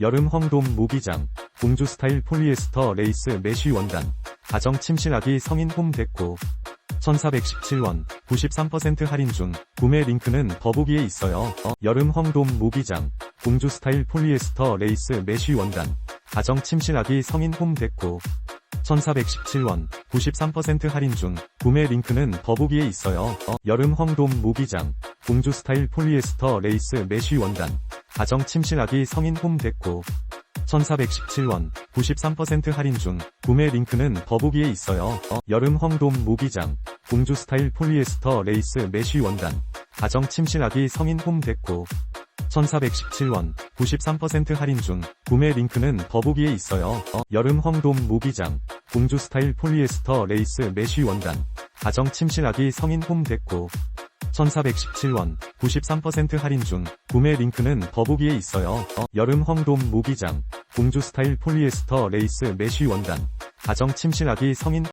여름 황돔 모기장, 공주 스타일 폴리에스터 레이스 메쉬 원단, 가정 침실하기 성인 홈 데코, 1417원, 93% 할인 중, 구매 링크는 더보기에 있어요. 어, 여름 황돔 모기장, 공주 스타일 폴리에스터 레이스 메쉬 원단, 가정 침실하기 성인 홈 데코, 1417원, 93% 할인 중, 구매 링크는 더보기에 있어요. 어, 여름 황돔 모기장, 공주 스타일 폴리에스터 레이스 메쉬 원단, 가정 침실하기 성인 홈 데코, 1417원, 93% 할인 중, 구매 링크는 더보기에 있어요. 어, 여름 황돔 모기장, 공주 스타일 폴리에스터 레이스 메쉬 원단, 가정 침실하기 성인 홈 데코, 1417원, 93% 할인 중, 구매 링크는 더보기에 있어요. 어, 여름 황돔 모기장, 공주 스타일 폴리에스터 레이스 메쉬 원단, 가정 침실하기 성인 홈 데코, 1417원, 93% 할인 중, 구매 링크는 더보기에 있어요. 어, 여름 황돔 모기장, 공주 스타일 폴리에스터 레이스 메쉬 원단, 가정 침실하기 성인